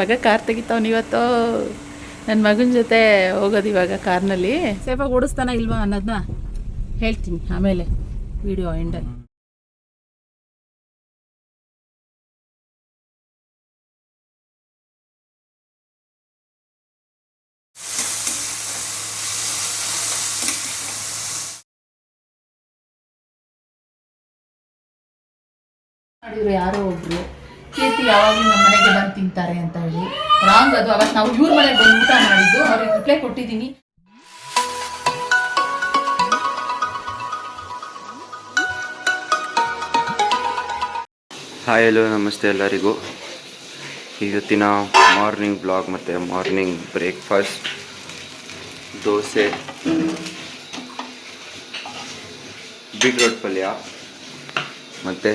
ಮಗ ಕಾರ್ ತೆಗಿತಾವನ್ ಇವತ್ತು. ನನ್ನ ಮಗನ ಜೊತೆ ಹೋಗೋದು ಇವಾಗ ಕಾರ್ನಲ್ಲಿ. ಸೇಫಾಗಿ ಓಡಿಸ್ತಾನ ಇಲ್ವಾ ಅನ್ನೋದನ್ನ ಹೇಳ್ತೀನಿ ಆಮೇಲೆ ವಿಡಿಯೋ ಎಂಡಲ್ಲಿ ಮಾಡಿದ್ರು ಯಾರೋ ಒಬ್ರು ಕೀರ್ತಿ ಯಾವಾಗಲೂ ನಮ್ಮ ಮನೆಗೆ ಬಂದು ತಿಂತಾರೆ ಅಂತ ಹೇಳಿ. ರಾಂಗ್ ಅದು. ಅವತ್ತು ನಾವು ಇವ್ರ ಮನೆಗೆ ಬಂದು ಊಟ ಮಾಡಿದ್ದು. ಅವ್ರಿಗೆ ರಿಪ್ಲೈ ಕೊಟ್ಟಿದ್ದೀನಿ. ಹಾಯ್ ಹಲೋ ನಮಸ್ತೆ ಎಲ್ಲರಿಗೂ. ಇವತ್ತಿನ ಮಾರ್ನಿಂಗ್ ಬ್ಲಾಗ್ ಮತ್ತು ಮಾರ್ನಿಂಗ್ ಬ್ರೇಕ್ಫಾಸ್ಟ್ ದೋಸೆ. ಬೀಟ್ರೋಟ್ ಪಲ್ಯ. ಮತ್ತು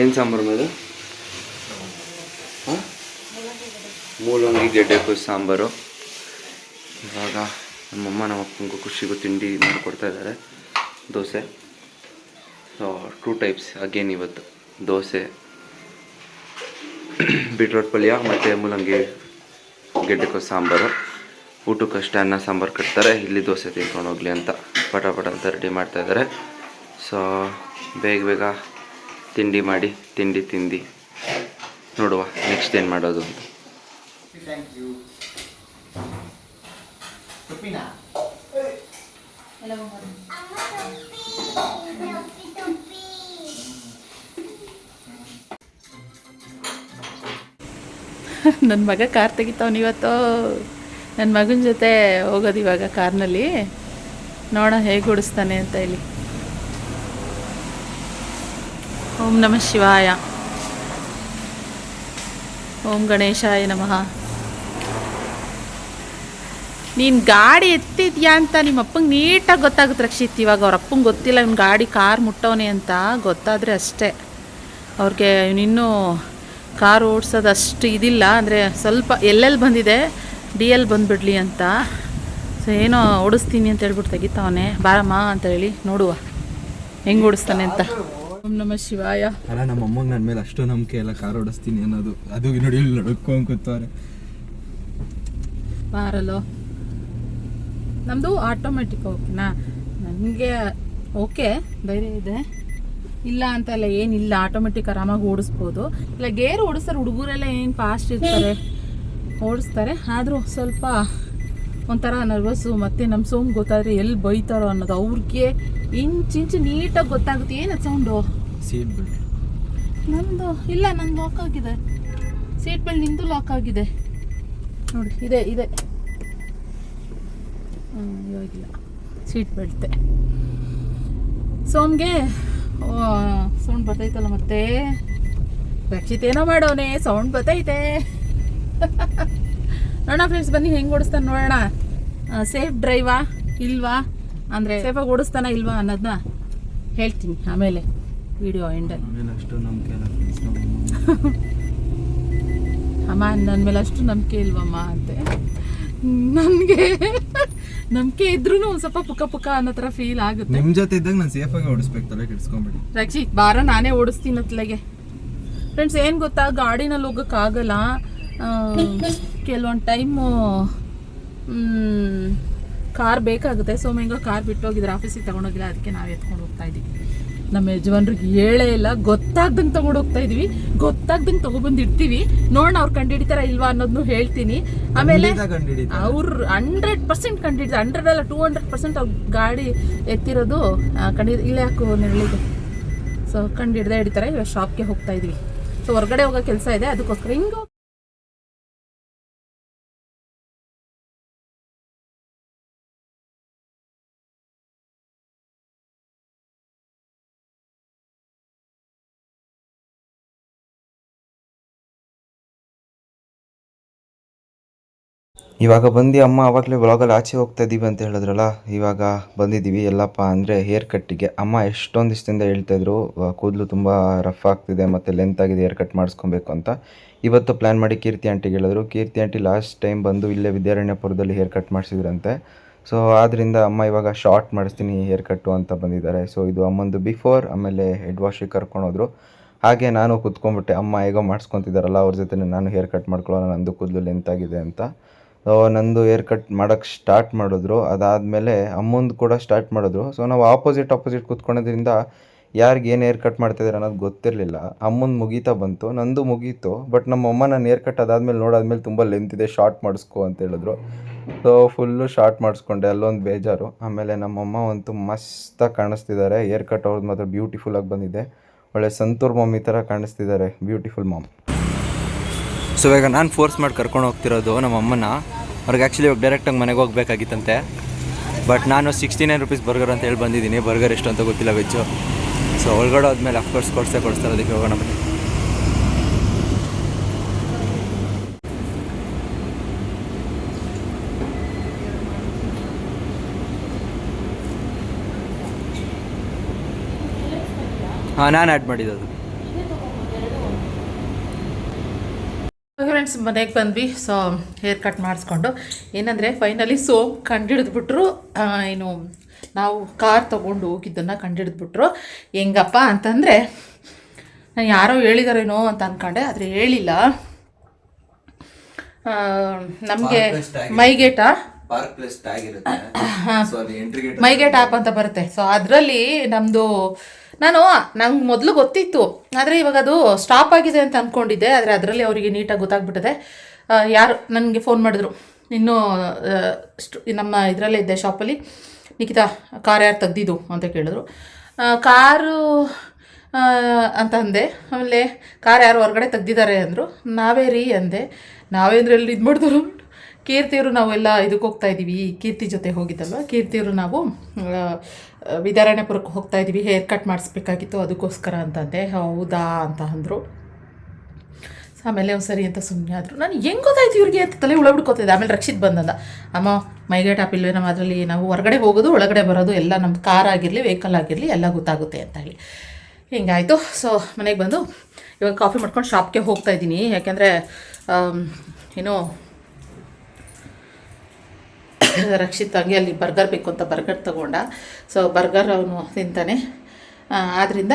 ಏನು ಸಾಂಬಾರು ಮೇಲೆ ಹಾಂ ಮೂಲಂಗಿ ಗೆಡ್ಡೆಕು ಸಾಂಬಾರು. ಇವಾಗ ನಮ್ಮಮ್ಮ ನಮ್ಮ ಅಪ್ಪನಿಗೂ ಖುಷಿಗೂ ತಿಂಡಿ ಮಾಡಿಕೊಡ್ತಾ ಇದ್ದಾರೆ. Dosa. So two types again ಇವತ್ತು. ದೋಸೆ ಬೀಟ್ರೋಟ್ ಪಲ್ಯ ಮತ್ತು ಮೂಲಂಗಿ ಗೆಡ್ಡೆಕೋಸು ಸಾಂಬಾರು. ಊಟಕ್ಕಷ್ಟೇ ಅನ್ನ, ಸಾಂಬಾರು ಕಟ್ತಾರೆ. ಇಲ್ಲಿ ದೋಸೆ ತಿನ್ಕೊಂಡು ಹೋಗಲಿ ಅಂತ ಪಟ ಪಟ ಅಂತ ರೆಡಿ ಮಾಡ್ತಾ ಇದ್ದಾರೆ. ಸೊ ಬೇಗ ಬೇಗ ತಿಂಡಿ ಮಾಡಿ, ತಿಂಡಿ ತಿಂದು ನೋಡುವ ನೆಕ್ಸ್ಟ್ ಏನು ಮಾಡೋದು ಅಂತ. ನನ್ನ ಮಗ ಕಾರ್ ತೆಗಿತಾವನು ಇವತ್ತು. ನನ್ನ ಮಗನ ಜೊತೆ ಹೋಗೋದು ಇವಾಗ ಕಾರ್ನಲ್ಲಿ. ನೋಡ ಹೇಗೆ ಓಡಿಸ್ತಾನೆ ಅಂತ ಹೇಳಿ. ಓಂ ನಮಃ ಶಿವಾಯ. ಓಂ ಗಣೇಶಾಯ ನಮಃ. ನೀನು ಗಾಡಿ ಎತ್ತಿದ್ಯಾ ಅಂತ ನಿಮ್ಮ ಅಪ್ಪಂಗೆ ನೀಟಾಗಿ ಗೊತ್ತಾಗುತ್ತೆ ರಕ್ಷಿತ್. ಇವಾಗ ಅವ್ರ ಅಪ್ಪಂಗೆ ಗೊತ್ತಿಲ್ಲ ಇವ್ನು ಗಾಡಿ ಕಾರ್ ಮುಟ್ಟವನೆ ಅಂತ ಗೊತ್ತಾದರೆ ಅಷ್ಟೇ. ಅವ್ರಿಗೆ ಇವನಿನ್ನೂ ಕಾರ್ ಓಡಿಸೋದು ಅಷ್ಟು ಇದಿಲ್ಲ ಅಂದರೆ ಸ್ವಲ್ಪ ಎಲ್ಲೆಲ್ಲಿ ಬಂದಿದೆ ಡಿ ಎಲ್ ಬಂದುಬಿಡ್ಲಿ ಅಂತ. ಸೊ ಏನೋ ಓಡಿಸ್ತೀನಿ ಅಂತ ಹೇಳ್ಬಿಟ್ಟು ತೆಗಿತಾವನೆ ಬಾರಮ್ಮ ಅಂತ ಹೇಳಿ ನೋಡುವ. ಹೆಂಗೆ ಓಡಿಸ್ತಾನೆ ಅಂತ. ಓಂ ನಮ ಶಿವಾಯ. ಅಲ್ಲ ನಮ್ಮ ಅಮ್ಮಂಗೆ ನನ್ನ ಮೇಲೆ ಅಷ್ಟು ನಂಬಿಕೆ ಎಲ್ಲ ಕಾರ್ ಓಡಿಸ್ತೀನಿ ಅನ್ನೋದು. ಅದು ನೋಡಿ ಇಲ್ಲಿ ನಡ್ಕೊಂಡು ಕೂತವ್ರೆ. ಬಾರಲ್ಲೋ. ನಮ್ಮದು ಆಟೋಮೆಟಿಕ್ ಓಕೆನಾ ನನಗೆ ಓಕೆ ಧೈರ್ಯ ಇದೆ. ಇಲ್ಲ ಅಂತಲ್ಲ ಏನಿಲ್ಲ ಆಟೋಮೆಟಿಕ್ ಆರಾಮಾಗಿ ಓಡಿಸ್ಬೋದು. ಇಲ್ಲ ಗೇರ್ ಓಡಿಸ್ತಾರೆ ಹುಡುಗರೆಲ್ಲ ಏನು ಫಾಸ್ಟ್ ಇರ್ತಾರೆ ಓಡಿಸ್ತಾರೆ. ಆದರೂ ಸ್ವಲ್ಪ ಒಂಥರ ನರ್ವಸ್ಸು ಮತ್ತು ನಮ್ಮ ಸೋಮ್ ಗೊತ್ತಾದರೆ ಎಲ್ಲಿ ಬೈತಾರೋ ಅನ್ನೋದು. ಅವ್ರಿಗೆ ಇಂಚಿಂಚು ನೀಟಾಗಿ ಗೊತ್ತಾಗುತ್ತೆ. ಏನು ಸೌಂಡು ಸೀಟ್ ಬೆಲ್ಟ್ ನಂದು ಇಲ್ಲ ನಂದು ಲಾಕ್ ಆಗಿದೆ. ಸೀಟ್ ಬೆಲ್ಟ್ ನಿಂದು ಲಾಕ್ ಆಗಿದೆ. ನೋಡಿ ಇದೆ ಇದೆ. ಇವಾಗಿಲ್ಲ ಸೀಟ್ ಬೆಲ್ಟೆ ಸೋಮ್ಗೆ ಸೌಂಡ್ ಬರ್ತೈತಲ್ಲ ಮತ್ತೆ? ರಕ್ಷಿತ್ ಏನೋ ಮಾಡೋನೆ ಸೌಂಡ್ ಬರ್ತೈತೆ. ನೋಡೋಣ ಫ್ರೆಂಡ್ಸ್ ಬನ್ನಿ ಹೆಂಗೆ ಓಡಿಸ್ತಾನೆ ನೋಡೋಣ. ಸೇಫ್ ಡ್ರೈವಾ ಇಲ್ವಾ? ಅಂದರೆ ಸೇಫಾಗಿ ಓಡಿಸ್ತಾನ ಇಲ್ವಾ ಅನ್ನೋದನ್ನ ಹೇಳ್ತೀನಿ ಆಮೇಲೆ ವಿಡಿಯೋ ಎಂಡಲ್ಲಿ ಅಮ್ಮ. ನನ್ನ ಮೇಲೆ ಅಷ್ಟು ನಂಬಿಕೆ ಇಲ್ವಮ್ಮ ಅಂತೆ. ನನಗೆ ನಂಬಿಕೆ ಇದ್ರೂ ಒಂದು ಸ್ವಲ್ಪ ಪುಕ್ಕ ಪುಕ್ಕ ಅನ್ನೋ ಥರ ಫೀಲ್ ಆಗುತ್ತೆ. ನಿಮ್ಮ ಜೊತೆ ಇದ್ದಾಗ ನಾನು ಸೇಫಾಗಿ ಓಡಿಸ್ಬೇಕು ತಲೆ ಕೆಡಿಸ್ಕೊಂಬೇಡಿ. ರಕ್ಷಿತ್ ಬಾರ ನಾನೇ ಓಡಿಸ್ತೀನಿ ತಲೆಗೆ ಫ್ರೆಂಡ್ಸ್ ಏನು ಗೊತ್ತಾ? ಗಾಡಿನಲ್ಲಿ ಹೋಗೋಕ್ಕಾಗಲ್ಲ. ಕೆಲವೊಂದು ಟೈಮು ಕಾರ್ ಬೇಕಾಗುತ್ತೆ. ಸೊ ಹೆಂಗೋ ಕಾರ್ ಬಿಟ್ಟೋಗಿದ್ರೆ ಆಫೀಸಿಗೆ ತಗೊಂಡೋಗಿಲ್ಲ ಅದಕ್ಕೆ ನಾವು ಎತ್ಕೊಂಡು ಹೋಗ್ತಾ ಇದ್ದೀವಿ ನಮ್ಮ ಯಜಮಾನ್ರಿಗೆ ಹೇಳೇ ಇಲ್ಲ. ಗೊತ್ತಾಗ್ದಂಗೆ ತಗೊಂಡು ಹೋಗ್ತಾ ಇದೀವಿ. ಗೊತ್ತಾಗ್ದಂಗೆ ತಗೊಬಂದು ಇಡ್ತೀವಿ ನೋಡೋಣ ಅವ್ರು ಕಂಡಿಡಿತಾರ ಇಲ್ವಾ ಅನ್ನೋದನ್ನು ಹೇಳ್ತೀನಿ. ಆಮೇಲೆ. ಅವ್ರು ಹಂಡ್ರೆಡ್ ಪರ್ಸೆಂಟ್ ಕಂಡಿಡ್ತಾರೆ ಹಂಡ್ರೆಡ್ ಅಲ್ಲ ಟೂ ಹಂಡ್ರೆಡ್ ಪರ್ಸೆಂಟ್ ಅವ್ರ ಗಾಡಿ ಎತ್ತಿರೋದು ಕಂಡಿ ಇಲ್ಲ ಹಾಕು ನೆರಳಿಗೆ. ಸೊ ಕಂಡು ಹಿಡ್ದೇ ಹಿಡಿತಾರೆ. ಇವಾಗ ಶಾಪ್ಗೆ ಹೋಗ್ತಾ ಇದೀವಿ. ಸೊ ಹೊರಗಡೆ ಹೋಗೋ ಕೆಲಸ ಇದೆ. ಅದಕ್ಕೋಸ್ಕರ ಹಿಂಗೆ ಇವಾಗ ಬಂದು ಅಮ್ಮ, ಅವಾಗಲೇ ವ್ಲಾಗಲ್ಲಿ ಆಚೆ ಹೋಗ್ತಾ ಇದ್ದೀವಿ ಅಂತ ಹೇಳಿದ್ರಲ್ಲ, ಇವಾಗ ಬಂದಿದ್ದೀವಿ. ಎಲ್ಲಪ್ಪ ಅಂದರೆ ಹೇರ್ ಕಟ್ಟಿಗೆ ಅಮ್ಮ ಎಷ್ಟೊಂದು ದಿವಸದಿಂದ ಹೇಳ್ತಾಯಿದ್ರು ಕೂದಲು ತುಂಬ ರಫ್ ಆಗ್ತಿದೆ, ಮತ್ತು ಲೆಂತ್ ಆಗಿದೆ ಹೇರ್ ಕಟ್ ಮಾಡಿಸ್ಕೊಬೇಕು ಅಂತ. ಇವತ್ತು ಪ್ಲ್ಯಾನ್ ಮಾಡಿ ಕೀರ್ತಿ ಆಂಟಿಗೆ ಹೇಳಿದ್ರು. ಕೀರ್ತಿ ಆಂಟಿ ಲಾಸ್ಟ್ ಟೈಮ್ ಬಂದು ಇಲ್ಲೇ ವಿದ್ಯಾರಣ್ಯಪುರದಲ್ಲಿ ಹೇರ್ ಕಟ್ ಮಾಡಿಸಿದ್ರಂತೆ. ಸೊ ಆದ್ದರಿಂದ ಅಮ್ಮ ಇವಾಗ ಶಾರ್ಟ್ ಮಾಡಿಸ್ತೀನಿ ಹೇರ್ ಕಟ್ಟು ಅಂತ ಬಂದಿದ್ದಾರೆ. ಸೊ ಇದು ಅಮ್ಮಂದು ಬಿಫೋರ್ ಆಮೇಲೆ ಹೆಡ್ ವಾಶಿಗೆ ಕರ್ಕೊಂಡೋದ್ರು ಹಾಗೆ ನಾನು ಕುತ್ಕೊಂಡ್ಬಿಟ್ಟೆ. ಅಮ್ಮ ಹೇಗೋ ಮಾಡಿಸ್ಕೊತಿದ್ದಾರಲ್ಲ, ಅವ್ರ ಜೊತೆ ನಾನು ಹೇರ್ ಕಟ್ ಮಾಡ್ಕೊಳ್ಳೋಣ, ನಂದು ಕೂದಲು ಲೆಂತ್ ಆಗಿದೆ ಅಂತ. ನಂದು ಹೇರ್ ಕಟ್ ಮಾಡೋಕ್ಕೆ ಸ್ಟಾರ್ಟ್ ಮಾಡಿದ್ರು. ಅದಾದಮೇಲೆ ಅಮ್ಮಂದು ಕೂಡ ಸ್ಟಾರ್ಟ್ ಮಾಡಿದ್ರು. ಸೊ ನಾವು ಆಪೋಸಿಟ್ ಆಪೋಸಿಟ್ ಕೂತ್ಕೊಳ್ಳೋದ್ರಿಂದ ಯಾರಿಗೆ ಏನು ಹೇರ್ ಕಟ್ ಮಾಡ್ತಿದ್ದಾರೆ ಅನ್ನೋದು ಗೊತ್ತಿರಲಿಲ್ಲ. ಅಮ್ಮಂದು ಮುಗೀತಾ ಬಂತು, ನಂದು ಮುಗೀತು. ಬಟ್ ನಮ್ಮ ಅಮ್ಮ ನಾನು ಹೇರ್ ಕಟ್ ಅದಾದಮೇಲೆ ನೋಡಾದ್ಮೇಲೆ ತುಂಬ ಲೆಂತ್ ಇದೆ ಶಾರ್ಟ್ ಮಾಡಿಸ್ಕೊ ಅಂತ ಹೇಳಿದ್ರು. ಸೊ ಫುಲ್ಲು ಶಾರ್ಟ್ ಮಾಡಿಸ್ಕೊಂಡೆ, ಅಲ್ಲೊಂದು ಬೇಜಾರು. ಆಮೇಲೆ ನಮ್ಮಮ್ಮ ಅಂತೂ ಮಸ್ತಾಗಿ ಕಾಣಿಸ್ತಿದ್ದಾರೆ ಏರ್ ಕಟ್ ಅವ್ರದ್ದು ಮಾತ್ರ ಬ್ಯೂಟಿಫುಲ್ಲಾಗಿ ಬಂದಿದೆ. ಒಳ್ಳೆ ಸಂತೂರ್ ಮಮ್ಮಿ ಥರ ಕಾಣಿಸ್ತಿದ್ದಾರೆ ಬ್ಯೂಟಿಫುಲ್ ಮಾಮ್ ಸೊ ಇವಾಗ ನಾನು ಫೋರ್ಸ್ ಮಾಡಿ ಕರ್ಕೊಂಡು ಹೋಗ್ತಿರೋದು ನಮ್ಮ ಅಮ್ಮನ. ಅವ್ರಿಗೆ ಆ್ಯಕ್ಚುಲಿ ಇವಾಗ ಡೈರೆಕ್ಟಾಗಿ ಮನೆಗೆ ಹೋಗ್ಬೇಕಾಗಿತ್ತಂತೆ. ಬಟ್ ನಾನು ಸಿಕ್ಸ್ಟಿ ನೈನ್ ರುಪೀಸ್ ಬರ್ಗರ್ ಅಂತ ಹೇಳಿ ಬಂದಿದ್ದೀನಿ. ಬರ್ಗರ್ ಎಷ್ಟು ಅಂತ ಗೊತ್ತಿಲ್ಲ ವೆಜ್ಜು ಸೊ ಒಳಗಡೆ ಆದಮೇಲೆ ಅಫ್ಕೋರ್ಸ್ ಕೊಡ್ಸೇ ಕೊಡಿಸ್ತಾರೆ. ಅದಕ್ಕೆ ಹೋಗೋಣ ಬನ್ನಿ. ಹಾಂ, ನಾನು ಆ್ಯಡ್ ಮಾಡಿದ್ದು ಫ್ರೆಂಡ್ಸ್ ಮನೆಗೆ ಬಂದ್ವಿ ಸೊ ಹೇರ್ ಕಟ್ ಮಾಡಿಸ್ಕೊಂಡು. ಏನಂದರೆ ಫೈನಲಿ ಸೋಪ್ ಕಂಡಿಡಿದ್ಬಿಟ್ರು ಏನು ನಾವು ಕಾರ್ ತೊಗೊಂಡು ಹೋಗಿದ್ದನ್ನು ಕಂಡಿಡಿದ್ಬಿಟ್ರು. ಹೆಂಗಪ್ಪ ಅಂತಂದರೆ ನಾನು ಯಾರೋ ಹೇಳಿದಾರೇನೋ ಅಂತ ಅಂದ್ಕೊಂಡೆ ಆದರೆ ಹೇಳಿಲ್ಲ. ನಮಗೆ ಮೈಗೇಟ ಮೈಗೇಟ್ ಆ್ಯಪ್ ಅಂತ ಬರುತ್ತೆ. ಸೊ ಅದರಲ್ಲಿ ನಮ್ಮದು ನಾನು ನಂಗೆ ಮೊದಲು ಗೊತ್ತಿತ್ತು. ಆದರೆ ಇವಾಗ ಅದು ಸ್ಟಾಪ್ ಆಗಿದೆ ಅಂತ ಅಂದ್ಕೊಂಡಿದ್ದೆ ಆದರೆ ಅದರಲ್ಲಿ ಅವರಿಗೆ ನೀಟಾಗಿ ಗೊತ್ತಾಗ್ಬಿಟ್ಟಿದೆ. ಯಾರು, ನನಗೆ ಫೋನ್ ಮಾಡಿದ್ರು. ಇನ್ನೂ ನಮ್ಮ ಇದರಲ್ಲೇ ಇದ್ದೆ ಶಾಪಲ್ಲಿ ನಿಖಿತಾ ಕಾರ್ ಯಾರು ತೆಗ್ದಿದ್ದು ಅಂತ ಕೇಳಿದ್ರು. ಕಾರು ಅಂತ ಅಂದೆ. ಆಮೇಲೆ ಕಾರ್ ಯಾರು ಹೊರಗಡೆ ತೆಗ್ದಿದ್ದಾರೆ ಅಂದರು. ನಾವೇ ರೀ ಅಂದೆ. ನಾವೇ ಅಂದ್ರೆ ಎಲ್ಲಿ ಇದು ಮಾಡಿದ್ರು ಕೀರ್ತಿಯವರು ನಾವೆಲ್ಲ ಇದಕ್ಕೆ ಹೋಗ್ತಾ ಇದ್ದೀವಿ. ಕೀರ್ತಿ ಜೊತೆ ಹೋಗಿದ್ದಲ್ವ? ಕೀರ್ತಿಯವರು ನಾವು ವಿದಾರಣ್ಯಪುರಕ್ಕೆ ಹೋಗ್ತಾ ಇದ್ದೀವಿ. ಹೇರ್ ಕಟ್ ಮಾಡಿಸ್ಬೇಕಾಗಿತ್ತು. ಅದಕ್ಕೋಸ್ಕರ ಅಂತಂದೆ. ಹೌದಾ ಅಂತ ಅಂದರು. ಆಮೇಲೆ ಒಂದು ಸರಿ ಅಂತ ಸುಮ್ಮನೆ ಆದರು. ನಾನು ಹೆಂಗೆ ಗೊತ್ತಾಯ್ತು ಇವ್ರಿಗೆ ಅಂತ ತಲೆ ಹುಳ ಬಿಡ್ಕೋತಿದ್ದೆ ಆಮೇಲೆ ರಕ್ಷಿತ್ ಬಂದಂದ. ಅಮ್ಮ ಮೈಗೇಟ್ ಆಪ್ ಇಲ್ವೇ ನಮ್ಮ ಅದರಲ್ಲಿ ನಾವು ಹೊರಗಡೆ ಹೋಗೋದು, ಒಳಗಡೆ ಬರೋದು, ಎಲ್ಲ ನಮ್ಮ ಕಾರ್ ಆಗಿರಲಿ, ವೆಹಿಕಲ್ ಆಗಿರಲಿ, ಎಲ್ಲ ಗೊತ್ತಾಗುತ್ತೆ ಅಂತ ಹೇಳಿ. ಹಿಂಗಾಯಿತು. ಸೊ, ಮನೆಗೆ ಬಂದು ಇವಾಗ ಕಾಫಿ ಮಾಡ್ಕೊಂಡು ಶಾಪ್ಗೆ ಹೋಗ್ತಾ ಇದ್ದೀನಿ. ಯಾಕೆಂದರೆ ಏನೋ ರಕ್ಷಿತ್ ಅಲ್ಲಿ ಬರ್ಗರ್ ಬೇಕು ಅಂತ ಬರ್ಗರ್ ತೊಗೊಂಡ. ಸೊ ಬರ್ಗರ್ ಅವನು ತಿಂತಾನೆ. ಆದ್ದರಿಂದ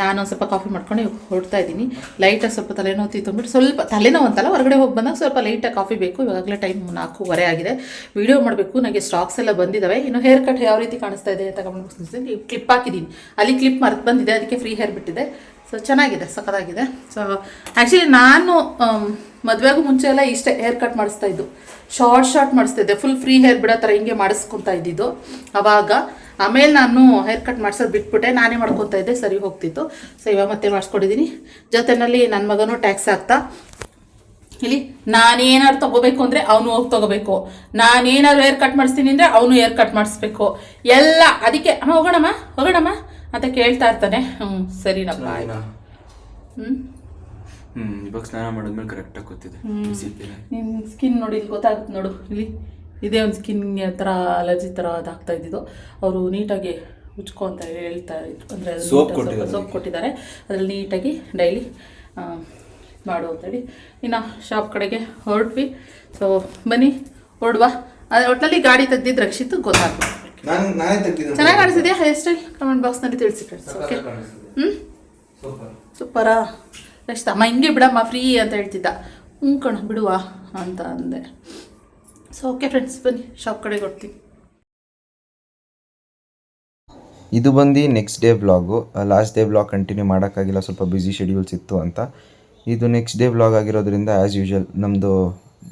ನಾನು ಸ್ವಲ್ಪ ಕಾಫಿ ಮಾಡ್ಕೊಂಡು ಹೊಡ್ತಾ ಇದ್ದೀನಿ. ಲೈಟಾಗಿ ಸ್ವಲ್ಪ ತಲೆನೋವು ತಿಂದ್ಬಿಟ್ಟು ಸ್ವಲ್ಪ ತಲೆನೋವು ಅಂತಲ್ಲ, ಹೊರಗಡೆ ಹೋಗಿ ಬಂದಾಗ ಸ್ವಲ್ಪ ಲೈಟಾಗಿ ಕಾಫಿ ಬೇಕು. ಇವಾಗಲೇ ಟೈಮ್ ನಾಲ್ಕೂವರೆ ಆಗಿದೆ. ವಿಡಿಯೋ ಮಾಡಬೇಕು. ನನಗೆ ಸ್ಟಾಕ್ಸ್ ಎಲ್ಲ ಬಂದಿದ್ದಾವೆ ಇನ್ನು ಹೇರ್ ಕಟ್ ಯಾವ ರೀತಿ ಕಾಣಿಸ್ತಾ ಇದೆ ಅಂತ ಕ್ಲಿಪ್ ಹಾಕಿದ್ದೀನಿ ಅಲ್ಲಿ ಕ್ಲಿಪ್ ಮರೆತು ಬಂದಿದೆ. ಅದಕ್ಕೆ ಫ್ರೀ ಹೇರ್ ಬಿಟ್ಟಿದೆ. ಸೊ ಚೆನ್ನಾಗಿದೆ, ಸಖತ್ತಾಗಿದೆ. ಸೊ ಆ್ಯಕ್ಚುಲಿ ನಾನು ಮದುವೆಗೂ ಮುಂಚೆ ಎಲ್ಲ ಇಷ್ಟೇ ಹೇರ್ ಕಟ್ ಮಾಡಿಸ್ತಾ ಇದ್ದು. ಶಾರ್ಟ್ ಶಾರ್ಟ್ ಮಾಡಿಸ್ತಿದ್ದೆ ಫುಲ್ ಫ್ರೀ ಹೇರ್ ಬಿಡೋ ಥರ ಹಿಂಗೆ ಮಾಡಿಸ್ಕೊತಾ ಇದ್ದಿದ್ದು. ಅವಾಗ, ಆಮೇಲೆ ನಾನು ಹೇರ್ ಕಟ್ ಮಾಡ್ಸೋದು ಬಿಟ್ಬಿಟ್ಟೆ. ನಾನೇ ಮಾಡ್ಕೊತಾ ಇದ್ದೆ, ಸರಿ ಹೋಗ್ತಿತ್ತು. ಸೊ ಇವಾಗ ಮತ್ತೆ ಮಾಡಿಸ್ಕೊಂಡಿದ್ದೀನಿ ಜೊತೆಯಲ್ಲಿ ನನ್ನ ಮಗನೂ ಟ್ಯಾಕ್ಸ್ ಆಗ್ತಾ. ಇಲ್ಲಿ, ನಾನೇನಾದ್ರು ತೊಗೋಬೇಕು ಅಂದರೆ ಅವನು ಹೋಗಿ ತೊಗೋಬೇಕು. ನಾನೇನಾದ್ರು ಹೇರ್ ಕಟ್ ಮಾಡಿಸ್ತೀನಿ ಅಂದರೆ ಅವನು ಹೇರ್ ಕಟ್ ಮಾಡಿಸ್ಬೇಕು. ಎಲ್ಲ, ಅದಕ್ಕೆ, ಅಮ್ಮ ಹೋಗೋಣಮ್ಮ ಹೋಗೋಣಮ್ಮ. ಅಂತ ಕೇಳ್ತಾ ಇರ್ತಾನೆ. ಹ್ಞೂ ಸರಿನಪ್ಪ ಹ್ಞೂ ಹ್ಞೂ ಇವಾಗ ಸ್ನಾನ ಮಾಡಿದ್ಮೇಲೆ ಕರೆಕ್ಟಾಗಿ ಗೊತ್ತಿದೆ. ನಿನ್ನ ಸ್ಕಿನ್ ನೋಡಿ ಇಲ್ಲಿ ಗೊತ್ತಾಗುತ್ತೆ ನೋಡು ಇಲ್ಲಿ ಇದೇ ಒಂದು ಸ್ಕಿನ್ ಥರ ಅಲರ್ಜಿ ಥರ ಅದಾಗ್ತಾ ಇದ್ದಿದ್ದು. ಅವರು ನೀಟಾಗಿ ಉಚ್ಕೊ ಅಂತ ಹೇಳ್ತಾ ಇದ್ರು. ಅಂದರೆ ಸೋಪ್ ಕೊಟ್ಟಿದ್ದಾರೆ. ಸೋಪ್ ಕೊಟ್ಟಿದ್ದಾರೆ. ಅದರಲ್ಲಿ ನೀಟಾಗಿ ಡೈಲಿ ಮಾಡು ಅಂತೇಳಿ ಇನ್ನು ಶಾಪ್ ಕಡೆಗೆ ಹೊರಟ್ವಿ. ಸೊ ಬನ್ನಿ ಹೊರಡುವ ಅದ್ರ ಒಟ್ಟಲ್ಲಿ ಗಾಡಿ ತೆಗ್ದಿದ್ದು ರಕ್ಷಿತ್ ಗೊತ್ತಾಗ್ಬೇಕು ನಾನು ನಾನೇ ತೆಗ್ದಿದ್ದು ಚೆನ್ನಾಗಿ ಕಾಣಿಸಿದೆಯಾ ಹೇರ್ ಸ್ಟೈಲ್ ಕಮೆಂಟ್ ಬಾಕ್ಸ್ನಲ್ಲಿ ತಿಳಿಸಿ ಫ್ರೆಂಡ್ಸ್ ಓಕೆ ಹ್ಞೂ ಸೂಪರಾ ನೆಕ್ಸ್ಟ್ ಅಮ್ಮ ಹಿಂಗೆ ಬಿಡಮ್ಮ ಫ್ರೀ ಅಂತ ಹೇಳ್ತಿದ್ದ. ಹ್ಞೂ ಕಣ ಬಿಡುವ ಅಂತ ಅಂದೆ. ಸೊ ಓಕೆ ಫ್ರೆಂಡ್ಸ್ ಬನ್ನಿ ಶಾಪ್ ಕಡೆ ಕೊಡ್ತೀನಿ ಇದು ಬಂದು next day vlog last day vlog continue ಮಾಡೋಕ್ಕಾಗಿಲ್ಲ ಸ್ವಲ್ಪ ಬ್ಯುಸಿ ಶೆಡ್ಯೂಲ್ಸ್ ಇತ್ತು ಅಂತ. ಇದು ನೆಕ್ಸ್ಟ್ ಡೇ ವ್ಲಾಗ್ ಆಗಿರೋದ್ರಿಂದ ಆ್ಯಸ್ ಯೂಶುವಲ್ ನಮ್ಮದು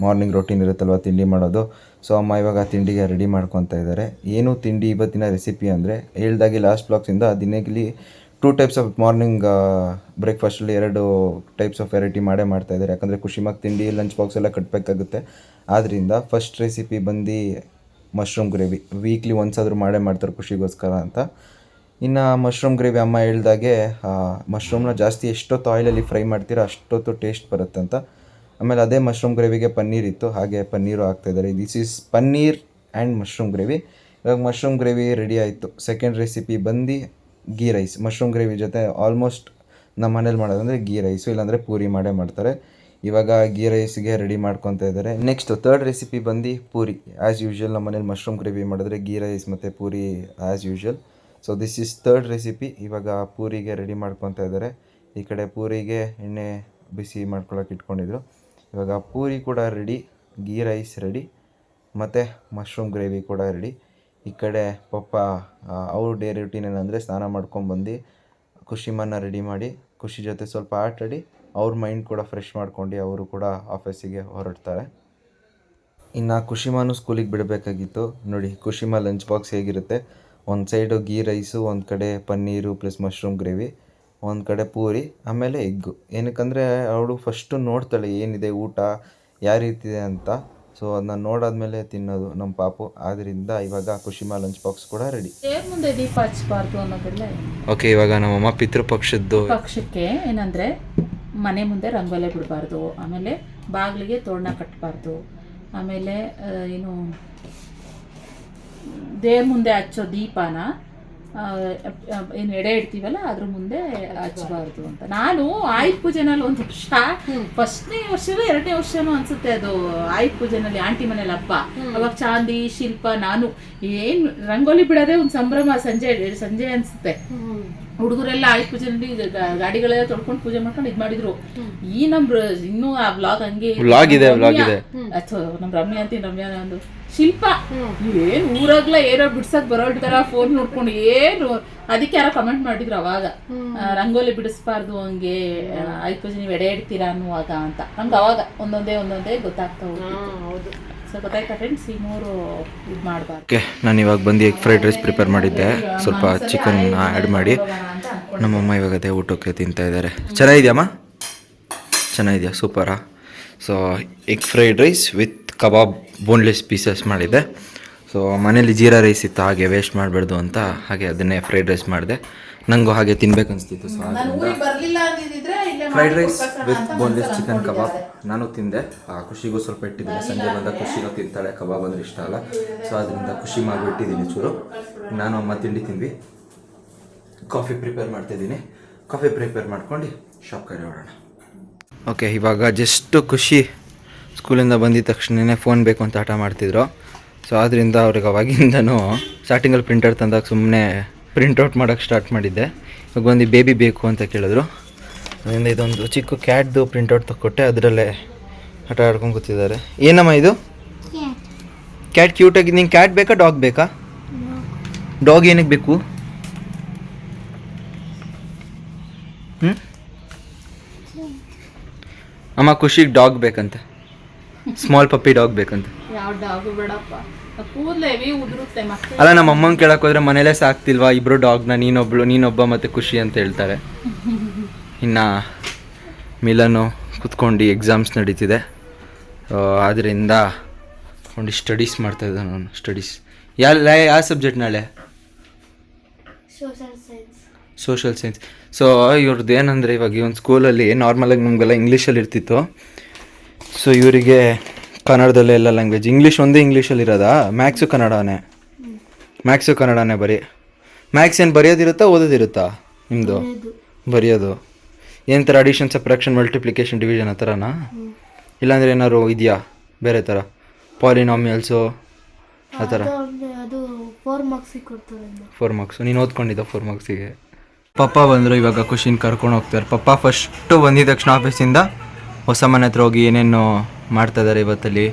ಮಾರ್ನಿಂಗ್ ರೊಟೀನ್ ಇರುತ್ತಲ್ವ ತಿಂಡಿ ಮಾಡೋದು. ಸೊ ಅಮ್ಮ ಇವಾಗ ತಿಂಡಿಗೆ ರೆಡಿ ಮಾಡ್ಕೊತಾ ಇದ್ದಾರೆ ಏನು ತಿಂಡಿ ಇವತ್ತಿನ ರೆಸಿಪಿ ಅಂದರೆ ಹೇಳ್ದಾಗೆ ಲಾಸ್ಟ್ ಬ್ಲಾಕ್ಸಿಂದ ದಿನಗಲಿ ಟೂ ಟೈಪ್ಸ್ ಆಫ್ ಮಾರ್ನಿಂಗ್ ಬ್ರೇಕ್ಫಾಸ್ಟಲ್ಲಿ ಎರಡು ಟೈಪ್ಸ್ ಆಫ್ ವೆರೈಟಿ ಮಾಡೇ ಮಾಡ್ತಾ ಇದ್ದಾರೆ ಯಾಕಂದರೆ ಖುಷಿಮಾಗಿ ತಿಂಡಿ ಲಂಚ್ ಬಾಕ್ಸ್ ಎಲ್ಲ ಕಟ್ಟಬೇಕಾಗುತ್ತೆ ಆದ್ದರಿಂದ ಫಸ್ಟ್ ರೆಸಿಪಿ ಬಂದು ಮಶ್ರೂಮ್ ಗ್ರೇವಿ ವೀಕ್ಲಿ ಒಂದ್ಸಾದ್ರೂ ಮಾಡೇ ಮಾಡ್ತಾರೆ ಖುಷಿಗೋಸ್ಕರ ಅಂತ. ಇನ್ನು ಮಶ್ರೂಮ್ ಗ್ರೇವಿ ಅಮ್ಮ ಹೇಳ್ದಾಗೆ ಮಶ್ರೂಮ್ನ ಜಾಸ್ತಿ ಎಷ್ಟೊತ್ತು ಆಯಿಲಲ್ಲಿ ಫ್ರೈ ಮಾಡ್ತೀರೋ ಅಷ್ಟೊತ್ತು ಟೇಸ್ಟ್ ಬರುತ್ತೆ ಅಂತ. ಆಮೇಲೆ ಅದೇ ಮಶ್ರೂಮ್ ಗ್ರೇವಿಗೆ ಪನ್ನೀರ್ ಇತ್ತು, ಹಾಗೆ paneer ಹಾಕ್ತಾಯಿದ್ದಾರೆ this is paneer and mushroom gravy ಇವಾಗ ಮಶ್ರೂಮ್ ಗ್ರೇವಿ ರೆಡಿ ಆಯಿತು. ಸೆಕೆಂಡ್ ರೆಸಿಪಿ ಬಂದು ಗೀ ರೈಸ್ ಮಶ್ರೂಮ್ ಗ್ರೇವಿ ಜೊತೆ ಆಲ್ಮೋಸ್ಟ್ ನಮ್ಮ ಮನೇಲಿ ಮಾಡೋದಂದರೆ ಗೀ ರೈಸು ಇಲ್ಲಾಂದರೆ ಪೂರಿ ಮಾಡೇ ಮಾಡ್ತಾರೆ. ಇವಾಗ ಗೀ ರೈಸ್ಗೆ ರೆಡಿ ಮಾಡ್ಕೊತಾ ಇದ್ದಾರೆ. ನೆಕ್ಸ್ಟ್ ತರ್ಡ್ ರೆಸಿಪಿ ಬಂದು ಪೂರಿ. ಆ್ಯಸ್ ಯೂಶ್ವಲ್ ನಮ್ಮ ಮನೇಲಿ ಮಶ್ರೂಮ್ ಗ್ರೇವಿ ಮಾಡಿದ್ರೆ ಗೀ ರೈಸ್ ಮತ್ತು puri as usual so this is third recipe ಇವಾಗ ಪೂರಿಗೆ ರೆಡಿ ಮಾಡ್ಕೊತಾ ಇದ್ದಾರೆ. ಈ ಕಡೆ ಪೂರಿಗೆ ಎಣ್ಣೆ ಬಿಸಿ ಮಾಡ್ಕೊಳಕ್ಕೆ ಇಟ್ಕೊಂಡಿದ್ರು. ಇವಾಗ ಪೂರಿ ಕೂಡ ರೆಡಿ ಗೀ ರೈಸ್ ರೆಡಿ ಮತ್ತು ಮಶ್ರೂಮ್ ಗ್ರೇವಿ ಕೂಡ ರೆಡಿ ಈ ಕಡೆ ಪಪ್ಪ ಅವ್ರ ಡೇ ರೂಟೀನ್ ಏನಂದರೆ ಸ್ನಾನ ಮಾಡ್ಕೊಂಬಂದು ಖುಷಿಮನ್ನ ರೆಡಿ ಮಾಡಿ, ಖುಷಿ ಜೊತೆ ಸ್ವಲ್ಪ ಆಟಾಡಿ ಅವ್ರ ಮೈಂಡ್ ಕೂಡ ಫ್ರೆಶ್ ಮಾಡ್ಕೊಂಡು ಅವರು ಕೂಡ ಆಫೀಸಿಗೆ ಹೊರಡ್ತಾರೆ. ಇನ್ನು ಖುಷಿಮಾನು ಸ್ಕೂಲಿಗೆ ಬಿಡಬೇಕಾಗಿತ್ತು. ನೋಡಿ, ಖುಷಿಮಾ ಲಂಚ್ ಬಾಕ್ಸ್ ಹೇಗಿರುತ್ತೆ? ಒಂದು ಸೈಡು ಗೀ ರೈಸು ಒಂದು ಕಡೆ ಪನ್ನೀರು ಪ್ಲಸ್ ಮಶ್ರೂಮ್ ಗ್ರೇವಿ ಒಂದು ಕಡೆ ಪೂರಿ ಆಮೇಲೆ ಎಗ್ಗು. ಏನಕ್ಕಂದರೆ ಅವಳು ಫಸ್ಟು ನೋಡ್ತಾಳೆ ಏನಿದೆ ಊಟ ಯಾವ ರೀತಿ ಇದೆ ಅಂತ. ಸೊ ಅದನ್ನ ನೋಡಾದ್ಮೇಲೆ ತಿನ್ನೋದು ನಮ್ಮ ಪಾಪು. ಆದ್ದರಿಂದ ಇವಾಗ ಖುಷಿಮಾ ಲಂಚ್ ಬಾಕ್ಸ್ ಕೂಡ ರೆಡಿ ದೇವ್ರ ಮುಂದೆ ದೀಪ ಹಚ್ಚಬಾರ್ದು ಅನ್ನೋದೆಲ್ಲ ಓಕೆ ಇವಾಗ ನಮ್ಮಮ್ಮ ಪಿತೃಪಕ್ಷದ್ದು. ಪಕ್ಷಕ್ಕೆ ಏನಂದ್ರೆ ಮನೆ ಮುಂದೆ ರಂಗೋಲೆ ಬಿಡಬಾರ್ದು. ಆಮೇಲೆ ಬಾಗಿಲಿಗೆ ತೋರಣ ಕಟ್ಟಬಾರ್ದು ಆಮೇಲೆ ಆ, ಏನು ದೇವ್ರ ಮುಂದೆ ಹಚ್ಚೋ ದೀಪನ ಏನು ಎಡೆ ಇಡ್ತೀವಲ್ಲ ಅದ್ರ ಮುಂದೆ ಹಚ್ಚಬಾರ್ದು ಅಂತ. ನಾನು ಆಯುಧ ಪೂಜೆನಲ್ಲಿ ಒಂದು ವರ್ಷ ಫಸ್ಟ್ನೇ ವರ್ಷವೇ ಎರಡನೇ ವರ್ಷನೂ ಅನ್ಸುತ್ತೆ ಅದು ಆಯುಧ ಪೂಜೆನಲ್ಲಿ ಆಂಟಿ ಮನೇಲಿ ಹಬ್ಬ. ಅವಾಗ ಚಾಂದಿ ಶಿಲ್ಪ ನಾನು. ಏನ್ ರಂಗೋಲಿ ಬಿಡೋದೇ ಒಂದು ಸಂಭ್ರಮ ಸಂಜೆ ಸಂಜೆ ಅನ್ಸುತ್ತೆ. ಹುಡುಗರೆಲ್ಲ ಆಯುಧ ಪೂಜೆನಲ್ಲಿ ಗಾಡಿಗಳೆಲ್ಲ ತೊಳ್ಕೊಂಡು ಪೂಜೆ ಮಾಡ್ಕೊಂಡು ಇದ್ ಮಾಡಿದ್ರು. ಈ ನಮ್ ಇನ್ನೂ ಆ ಬ್ಲಾಗ್ ಹಂಗೆ ಇದೆ, ಇದೆ. ಅಥವಾ ನಮ್ ರಮ್ಯಾ ಅಂತೀನಿ ರಮ್ಯಾ ಒಂದು ಶಿಲ್ಪ. ಏನ್ ಊರಾಗ್ಲ ಏನೋ ಬಿಡ್ಸಕ್ ಬರೋಳ್ತಾರ ಫೋನ್ ನೋಡ್ಕೊಂಡು ಏನು ಅದಕ್ಕೆ ಯಾರ ಕಮೆಂಟ್ ಮಾಡಿದ್ರು ಅವಾಗ. ರಂಗೋಲಿ ಬಿಡಿಸ್ಬಾರ್ದು ಹಂಗೆ ಆಯ್ತು ಪೂಜೆ ನೀವು ಎಡೆ ಇಡ್ತೀರಾ ಅನ್ನುವಾಗ ಅಂತ. ನಮ್ಗೆ ಅವಾಗ ಒಂದೊಂದೇ ಒಂದೊಂದೇ ಗೊತ್ತಾಗ್ತಾ ಹೋಗ್ತಿತ್ತು. ಸೊ ಗೊತ್ತಾಯ್ತಾ ಫ್ರೆಂಡ್ಸ್ ಈ ಮೂರು ಇದು ಮಾಡಬಾರ್ದು. ಓಕೆ ನಾನು ಇವಾಗ ಬಂದು ಎಗ್ ಫ್ರೈಡ್ ರೈಸ್ ಪ್ರಿಪೇರ್ ಮಾಡಿದ್ದೆ. ಸ್ವಲ್ಪ ಚಿಕನ್ ಆ್ಯಡ್ ಮಾಡಿ. ನಮ್ಮಮ್ಮ ಇವಾಗ ಅದೇ ಊಟಕ್ಕೆ ತಿಂತಾ ಇದ್ದಾರೆ ಚೆನ್ನಾಗಿದೆಯಮ್ಮ ಚೆನ್ನಾಗಿದೆಯಾ? ಸೂಪರಾ? So egg fried rice with kebab boneless pieces ಮಾಡಿದ್ದೆ. ಸೊ ಮನೇಲಿ ಜೀರಾ ರೈಸ್ ಇತ್ತು ಹಾಗೆ ವೇಸ್ಟ್ ಮಾಡಬಾರ್ದು ಅಂತ ಹಾಗೆ ಅದನ್ನೇ ಫ್ರೈಡ್ ರೈಸ್ ಮಾಡಿದೆ. ನನಗೂ ಹಾಗೆ ತಿನ್ಬೇಕು ಅನಿಸ್ತಿತ್ತು so fried rice with boneless chicken kebab ನಾನು ತಿಂದೆ. ಆ ಖುಷಿಗೂ ಸ್ವಲ್ಪ ಇಟ್ಟಿದ್ದೀನಿ. ಸಂಜೆ ಬಂದ ಖುಷಿನೂ ತಿಂತಾಳೆ. ಕಬಾಬ್ ಅಂದ್ರೆ ಇಷ್ಟ ಅಲ್ಲ. ಸೊ ಅದರಿಂದ ಖುಷಿ ಮಾಡಿಬಿಟ್ಟಿದ್ದೀನಿ ಚೂರು. ನಾನು ಅಮ್ಮ ತಿಂಡಿ ತಿಂದ್ವಿ. ಕಾಫಿ ಪ್ರಿಪೇರ್ ಮಾಡ್ತಿದ್ದೀನಿ. ಕಾಫಿ ಪ್ರಿಪೇರ್ ಮಾಡ್ಕೊಂಡು ಶಾಪ್ ಕಡೆ ಹೊರಡೋಣ. ಓಕೆ ಇವಾಗ ಜಸ್ಟ್ ಖುಷಿ ಸ್ಕೂಲಿಂದ ಬಂದಿದ ತಕ್ಷಣನೇ ಫೋನ್ ಬೇಕು ಅಂತ ಆಟ ಮಾಡ್ತಿದ್ರು. ಸೊ ಆದ್ದರಿಂದ ಅವ್ರಿಗೆ ಅವಾಗಿಂದನೂ ಸ್ಟಾರ್ಟಿಂಗಲ್ಲಿ ಪ್ರಿಂಟರ್ ತಂದಾಗ ಸುಮ್ಮನೆ ಪ್ರಿಂಟೌಟ್ ಮಾಡೋಕ್ಕೆ ಸ್ಟಾರ್ಟ್ ಮಾಡಿದ್ದೆ. ಇವಾಗ ಒಂದು ಬೇಬಿ ಬೇಕು ಅಂತ ಕೇಳಿದ್ರು. ಅದರಿಂದ ಇದೊಂದು ಚಿಕ್ಕ ಕ್ಯಾಟ್ದು ಪ್ರಿಂಟೌಟ್ ತಕ್ಕೊಟ್ಟೆ ಅದರಲ್ಲೇ ಆಟ ಆಡ್ಕೊಂಡು ಕೂತಿದ್ದಾರೆ. ಏನಮ್ಮ ಇದು? ಕ್ಯಾಟ್ ಕ್ಯೂಟಾಗಿ ನಿಂಗೆ ಕ್ಯಾಟ್ ಬೇಕಾ ಡಾಗ್ ಬೇಕಾ? ಡಾಗ್ ಏನಕ್ಕೆ ಬೇಕು? ಹ್ಞೂ ಅಮ್ಮ ಖುಷಿಗೆ ಡಾಗ್ ಬೇಕಂತೆ. ಸ್ಮಾಲ್ ಪಪ್ಪಿ ಡಾಗ್ ಬೇಕಂತ. ಅಲ್ಲ ನಮ್ಮ ಅಮ್ಮಂಗೆ ಕೇಳಕ್ ಹೋದ್ರೆ ಮನೇಲೇ ಸಾಕ್ತಿಲ್ವಾ? ಇಬ್ರು ಡಾಗ್ನ ನೀನೊಬ್ಳು ನೀನೊಬ್ಬ ಮತ್ತೆ ಖುಷಿ ಅಂತ ಹೇಳ್ತಾರೆ. ಇನ್ನು ಮಿಲನು ಕುತ್ಕೊಂಡು ಎಕ್ಸಾಮ್ಸ್ ನಡೀತಿದೆ. ಆದ್ದರಿಂದ ಒಂದು ಸ್ಟಡೀಸ್ ಮಾಡ್ತಾಯಿದ್ದೆ ನಾನು ಸ್ಟಡೀಸ್ ಯಾವ ಯಾವ ಸಬ್ಜೆಕ್ಟ್ ನಾಳೆ? ಸೋಷಲ್ ಸೈನ್ಸ್ ಸೊ ಇವ್ರದ್ದು ಏನಂದರೆ ಇವಾಗ ಇವನ್ ಒಂದು ಸ್ಕೂಲಲ್ಲಿ ನಾರ್ಮಲಾಗಿ ನಮಗೆಲ್ಲ ಇಂಗ್ಲೀಷಲ್ಲಿ ಇರ್ತಿತ್ತು. ಸೊ ಇವರಿಗೆ ಕನ್ನಡದಲ್ಲೇ ಎಲ್ಲ ಲ್ಯಾಂಗ್ವೇಜ್ ಇಂಗ್ಲೀಷ್ ಒಂದೇ ಇಂಗ್ಲೀಷಲ್ಲಿ ಇರೋದಾ? ಮ್ಯಾಕ್ಸು ಕನ್ನಡನೇ? ಮ್ಯಾಕ್ಸು ಕನ್ನಡನೇ ಬರೀ? ಮ್ಯಾಕ್ಸ್ ಏನು ಬರೆಯೋದಿರುತ್ತಾ ಓದೋದಿರುತ್ತಾ ನಿಮ್ಮದು ಬರೆಯೋದು. ಏನು ಥರ ಅಡಿಷನ್ ಸಪ್ರಾಕ್ಷನ್ ಮಲ್ಟಿಪ್ಲಿಕೇಶನ್ ಡಿವಿಷನ್ ಆ ಥರನಾ ಇಲ್ಲಾಂದ್ರೆ ಏನಾದ್ರು ಇದೆಯಾ? ಬೇರೆ ಥರ ಪಾಲಿನಾಮಿಯಲ್ಸು ಆ ಥರ ಅದು ಫೋರ್ ಮಾರ್ಕ್ಸಿಗೆ ಕೊಡ್ತಾರೆ. ಫೋರ್ ಮಾರ್ಕ್ಸು ನೀನು ಓದ್ಕೊಂಡಿದ್ದ ಫೋರ್ ಮಾರ್ಕ್ಸಿಗೆ ಪಪ್ಪ ಬಂದರು ಇವಾಗ ಖುಷಿನ ಕರ್ಕೊಂಡು ಹೋಗ್ತಾರೆ. ಪಪ್ಪ ಫಸ್ಟು ಬಂದಿದ ತಕ್ಷಣ ಆಫೀಸಿಂದ ಹೊಸ ಮನೆ ಹತ್ರ ಹೋಗಿ ಏನೇನು ಮಾಡ್ತಾ ಇದ್ದಾರೆ ಇವತ್ತಲ್ಲಿ.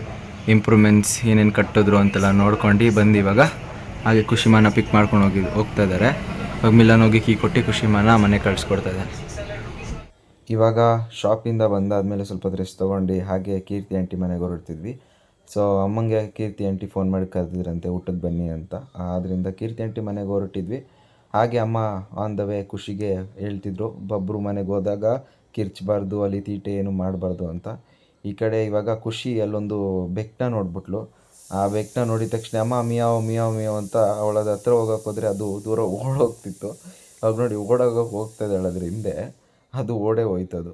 ಇಂಪ್ರೂವ್ಮೆಂಟ್ಸ್ ಏನೇನು ಕಟ್ಟಿದ್ರು ಅಂತೆಲ್ಲ ನೋಡ್ಕೊಂಡು ಬಂದು ಇವಾಗ ಹಾಗೆ ಖುಷಿಮಾನ ಪಿಕ್ ಮಾಡ್ಕೊಂಡು ಹೋಗಿ ಹೋಗ್ತಾ ಇದ್ದಾರೆ ಇವಾಗ ಮಿಲನ್ ಹೋಗಿ ಕೀ ಕೊಟ್ಟು ಖುಷಿಮಾನ ಮನೆ ಕಳಿಸ್ಕೊಡ್ತಾ ಇದ್ದಾರೆ ಇವಾಗ ಶಾಪಿಂದ ಬಂದಾದಮೇಲೆ ಸ್ವಲ್ಪ ಡ್ರೆಸ್ ತೊಗೊಂಡು ಹಾಗೆ ಕೀರ್ತಿ ಆಂಟಿ ಮನೆಗೆ ಹೊರಡ್ತಿದ್ವಿ. ಸೊ ಅಮ್ಮಂಗೆ ಕೀರ್ತಿ ಆಂಟಿ ಫೋನ್ ಮಾಡಿ ಕರೆದಿದ್ರಂತೆ ಊಟಕ್ಕೆ ಬನ್ನಿ ಅಂತ. ಆದ್ದರಿಂದ ಕೀರ್ತಿ ಆಂಟಿ ಮನೆಗೆ ಹೊರಟಿದ್ವಿ. ಹಾಗೆ ಅಮ್ಮ ಆನ್ ದ ವೇ ಖುಷಿಗೆ ಹೇಳ್ತಿದ್ರು. ಒಬ್ಬೊಬ್ಬರು ಮನೆಗೆ ಹೋದಾಗ ಕಿರ್ಚಬಾರ್ದು ಅಲ್ಲಿ ತೀಟೆ ಏನು ಮಾಡಬಾರ್ದು ಅಂತ. ಈ ಕಡೆ ಇವಾಗ ಖುಷಿ ಅಲ್ಲೊಂದು ಬೆಕ್ಕನ್ನ ನೋಡ್ಬಿಟ್ಲು. ಆ ಬೆಕ್ಕನ್ನ ನೋಡಿದ ತಕ್ಷಣ, ಅಮ್ಮ, ಮಿಯಾವ್ ಮಿಯಾವ್ ಮಿಯಾವ್ ಅಂತ ಅವಳದ ಹತ್ರ ಹೋಗೋಕೆ ಹೋದರೆ ಅದು ದೂರ ಓಡೋಗ್ತಿತ್ತು. ಅವಾಗ ನೋಡಿ, ಓಡೋಗೋಕೆ ಹೋಗ್ತಾ ಇದ್ದಾಳೆ ಅದ್ರ ಹಿಂದೆ. ಅದು ಓಡೇ ಹೋಯ್ತದು.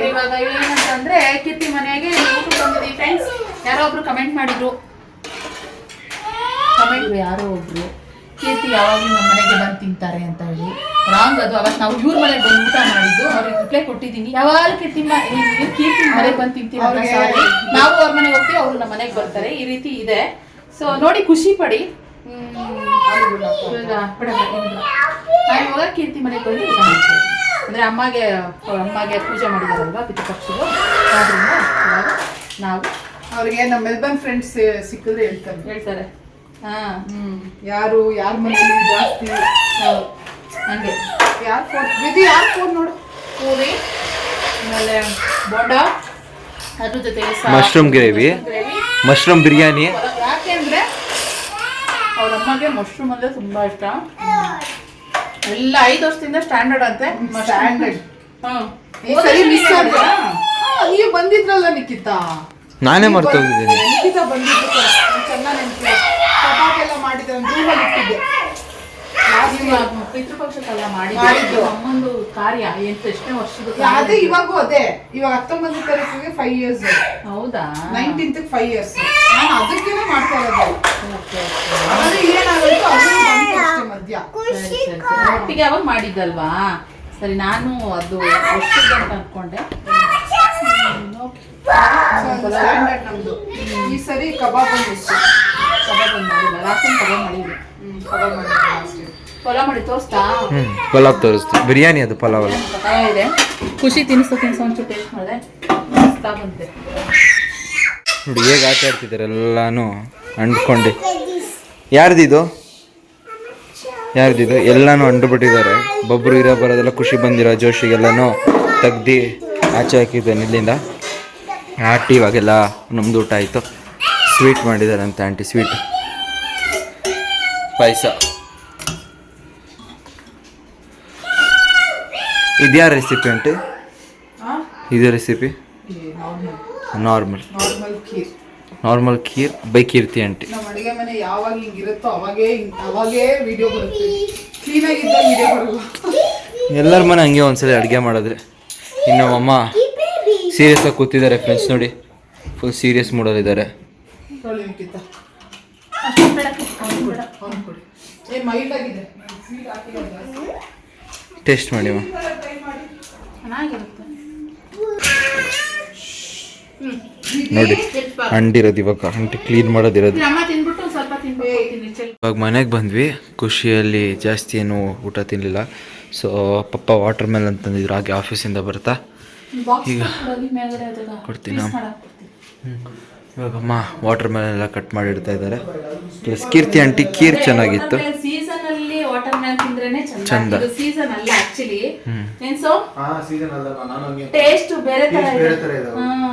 ಇವಾಗ ಏನಂತಂದ್ರೆ ಕೀರ್ತಿ ಮನೆಗೆ ಬಂದಿದ್ದೀವಿ ಫ್ರೆಂಡ್ಸ್ ಯಾರೋ ಒಬ್ರು ಕಮೆಂಟ್ ಮಾಡಿದ್ರು ಕಮೆಂಟ್ ಯಾರೋ ಒಬ್ರು ಕೀರ್ತಿ ಯಾವಾಗಲೂ ನಮ್ಮ ಮನೆಗೆ ಬಂದು ತಿಂತಾರೆ ಅಂತ ಹೇಳಿ. ರಾಂಗ್ ಅದು. ಅವತ್ತು ನಾವು ಇವ್ರ ಮನೆಗೆ ಬಂದು ಊಟ ಮಾಡಿದ್ದು. ಅವ್ರಿಗೆ ರಿಪ್ಲೈ ಕೊಟ್ಟಿದ್ದೀನಿ. ಯಾವಾಗ ಈ ಕೀರ್ತಿ ಮನೆಗೆ ಬಂದು ತಿಂತೀವಿ ನಾವು ಅವ್ರ ಮನೆಗೆ ಹೋಗ್ತೀವಿ ಅವ್ರು ನಮ್ಮ ಮನೆಗೆ ಬರ್ತಾರೆ. ಈ ರೀತಿ ಇದೆ. ಸೊ ನೋಡಿ ಖುಷಿ ಪಡಿ. ಇವಾಗ. ಕೀರ್ತಿ ಮನೆಗೆ ಬಂದು ಊಟ ಮಾಡ್ತೀವಿ. ಅಂದ್ರೆ ಅಮ್ಮಗೆ ಅಮ್ಮಗೆ ಪೂಜೆ ಮಾಡಿದಾರಲ್ವಾ ಪಿತೃಪಕ್ಷರು ಆದ್ರಿಂದ ಇವಾಗ ನಾವು ಅವ್ರಿಗೆ ನಮ್ಮ ಮೆಲ್ಬರ್ನ್ ಫ್ರೆಂಡ್ಸ್ ಸಿಕ್ಕಿದ್ರೆ ಹೇಳ್ತಾರೆ. ಹೇಳ್ತಾರೆ. ಹಾ. ಹ್ಮ್. ಯಾರು ಯಾರ ಮನೇಲಿ ಜಾಸ್ತಿ ಹಂಗೆ. ಯಾರು ಫೋನ್ ಇದು ಯಾರು ಫೋನ್ ನೋಡು. ಪೂರಿ ಆಮೇಲೆ ಬೋಡಾ ಅದ್ರ ಜೊತೆ ಮಶ್ರೂಮ್ ಗ್ರೇವಿ. ಮಶ್ರೂಮ್ ಬಿರಿಯಾನಿ. ಯಾಕೆಂದ್ರೆ ಅವ್ರ ಅಮ್ಮಗೆ ಮಶ್ರೂಮ್ ಅಂದ್ರೆ ತುಂಬಾ ಇಷ್ಟ. ಎಲ್ಲ ಐದು ವರ್ಷದಿಂದ ಸ್ಟ್ಯಾಂಡರ್ಡ್ ಅಂತೆ. ಸ್ಟ್ಯಾಂಡರ್ಡ್ ಹಾಂ ಈ ಸರಿ ಮಿಸ್ ಆದ್ರ? ನೀವು ಬಂದಿದ್ರಲ್ಲ ನಿಖಿತಾ. ನಾನೇ ಮರ್ತೋಗಿದ್ದೀನಿ. ನಿಖಿತಾ ಬಂದಿದ್ದು ಚೆನ್ನಾಗಿ ನೆನಪು ಕಬಾಬ್ ಮಾಡಿದ್ರೆ ರೂಮಲ್ಲಿ ಇಟ್ಟಿದ್ದೆ. ಪಿತೃಪಕ್ಷಕ್ಕೆಲ್ಲ ಮಾಡಿ ಮಾಡಿದ್ದು. ಅಮ್ಮಂದು ಕಾರ್ಯ ಎಂತ ಎಷ್ಟನೇ ವರ್ಷದ ಅದೇ ಇವಾಗೂ ಅದೇ. ಇವಾಗ ಹತ್ತೊಂಬತ್ತನೇ ತಾರೀಕಿಗೆ ಫೈವ್ ಇಯರ್ಸ್ ಹೌದಾ? ನೈನ್ಟೀನ್ತ್ ಫೈವ್ ಇಯರ್ಸ್ ನಾನು ಅದಕ್ಕೇನೆ ಮಾಡ್ತಾ ಇರೋದು. ಆದ್ರೆ ಏನಾಗುತ್ತೆ ಅದು ಬಂತು ಅಷ್ಟೇ ಮಧ್ಯ. ಸರಿ, ಸರಿ, ಸರಿ. ಒಟ್ಟಿಗೆ ಅವಾಗ ಮಾಡಿದ್ದಲ್ವಾ? ಸರಿ ನಾನು ಅದು ವರ್ಷದ ಅಂತ ಅನ್ಕೊಂಡೆ. ಹ್ಮ್, ಸ್ಟ್ಯಾಂಡರ್ಡ್ ನಮ್ದು. ಈ ಸರಿ ಕಬಾಬ್ ಬಂದಿತ್ತು. ಕಬಾಬ್ ಒಂದು ಮಾಡಿಲ್ಲ ಲಾಸ್ಟ್ ಟೈಮ್ ಕಬಾಬ್ ಮಾಡಿದ್ರು ಕಬಾಬ್ ಮಾಡಿದ್ರು ಪಲಾವ್ ಮಾಡಿ ತೋರಿಸ್ತಾ? ಹ್ಞೂ ಪಲಾವ್ ತೋರಿಸ್ತು. ಬಿರಿಯಾನಿ ಅದು ಪಲಾವ್ ಅಲ್ಲ. ಇದೆ ಖುಷಿ ತಿನ್ನಿಸ್ತಾ ತಿನ್ಸ ಒಂಚೂರು ಟೇಸ್ಟ್ ಮಾಡಿದೆ. ಬಂತೆ ನೋಡಿ ಹೇಗೆ ಆಟ ಆಡ್ತಿದ್ದಾರೆ ಎಲ್ಲಾನು ಅಂಡ್ಕೊಂಡು ಯಾರ್ದಿದು? ಯಾರ್ದಿದು? ಎಲ್ಲಾನು ಅಂಡ್ಬಿಟ್ಟಿದ್ದಾರೆ ಬೊಬ್ಬರು ಇರೋ ಬರೋದೆಲ್ಲ ಖುಷಿ ಬಂದಿರೋ ಜೋಶಿಗೆಲ್ಲನೂ ತೆಗ್ದು ಆಚೆ ಹಾಕಿದ್ದಾನೆ ಇಲ್ಲಿಂದ. ಆಟಿ ಇವಾಗೆಲ್ಲ ನಮ್ದು ಊಟ ಆಯಿತು. ಸ್ವೀಟ್ ಮಾಡಿದ್ದಾರೆ ಅಂತ ಆಂಟಿ ಸ್ವೀಟ್. ಪಾಯಸ. ಇದ್ಯಾ ರೆಸಿಪಿ ಅಂಟಿ? ಇದೇ recipe normal normal kheer normal kheer by Keerthi aunty ನಮ್ಮ ಅಡಿಗೆ ಮನೆ ಯಾವಾಗ ಹಿಂಗಿರುತ್ತೋ ಅವಾಗೇ ಅವಾಗೇ ವಿಡಿಯೋ ಬರುತ್ತೆ. ಕ್ಲೀನ್ ಆಗಿದ್ದ ವಿಡಿಯೋ ಬರಲ್ಲ. ಎಲ್ಲರ ಮನೆ ಹಂಗೆ ಒಂದ್ಸಲ ಅಡುಗೆ ಮಾಡಿದ್ರೆ. ಇನ್ನು ಅಮ್ಮ ಸೀರಿಯಸ್ ಆಗಿ ಕೂತಿದ್ದಾರೆ ಫ್ರೆಂಡ್ಸ್ ನೋಡಿ. ಫುಲ್ ಸೀರಿಯಸ್ ಮೂಡಲ್ಲಿದ್ದಾರೆ ಮೈಲ್ಡ್ ಆಗಿದೆ. ಟೇಸ್ಟ್ ಮಾಡಿ ನೋಡಿ ಅಂಟಿರೋದು ಇವಾಗ. ಅಂಟಿ ಕ್ಲೀನ್ ಮಾಡೋದಿರೋದು. ಅಮ್ಮ ತಿನ್ಬಿಟ್ಟು ಸ್ವಲ್ಪ ತಿನ್ಬೇಕು ತಿನ್ನಿ ಚೆಲ್. ಇವಾಗ ಮನೆಗೆ ಬಂದ್ವಿ. ಖುಷಿಯಲ್ಲಿ ಜಾಸ್ತಿ ಏನು ಊಟ ತಿನ್ನಲಿಲ್ಲ ಸೊ ಪಪ್ಪ ವಾಟರ್ ಮೆಲ್ ಅಂತಂದಿದ್ರು ಹಾಗೆ ಆಫೀಸಿಂದ ಬರ್ತಾ. ಬಾಕ್ಸ್ ಈಗ ಕೊಡ್ತೀನಾ? ಇವಾಗ ಅಮ್ಮ ವಾಟರ್ ಮೆಲ್ ಎಲ್ಲ ಕಟ್ ಮಾಡಿ ಇಡ್ತಾ ಇದ್ದಾರೆ ಪ್ಲಸ್ ಕೀರ್ತಿ ಆಂಟಿ ಕೀರ್ ಚೆನ್ನಾಗಿತ್ತು. ಸೀಸನ್ ಚಂದ. ವಾಟರ್ ಸೀಸನ್ ಅಲ್ಲ ಆಕ್ಚುಲಿ ಇದು ಸೀಸನ್ ಅಲ್ಲ ನಾನು ಟೇಸ್ಟ್ ಬೇರೆ ತರ ಇದೆ. ಹಾ.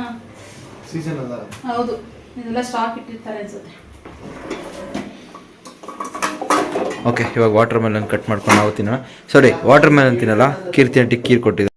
ಹೌದು. ಇದೆಲ್ಲ ಸ್ಟಾಕ್ ಇಟ್ಟಿರ್ತಾರೆ ಅನ್ಸುತ್ತೆ. ಓಕೆ ಇವಾಗ ವಾಟರ್ ಮೆಲನ್ ಕಟ್ ಮಾಡ್ಕೊಂಡು ನಾವು ತಿನ್ನೋಣ. ಸಾರಿ ವಾಟರ್ ಮೆಲನ್ ತಿನ್ನಲ್ಲ. ಕೀರ್ತಿ ಅಂಟಿ ಕೀರ್ ಕೊಟ್ಟಿದ್ದಾರೆ.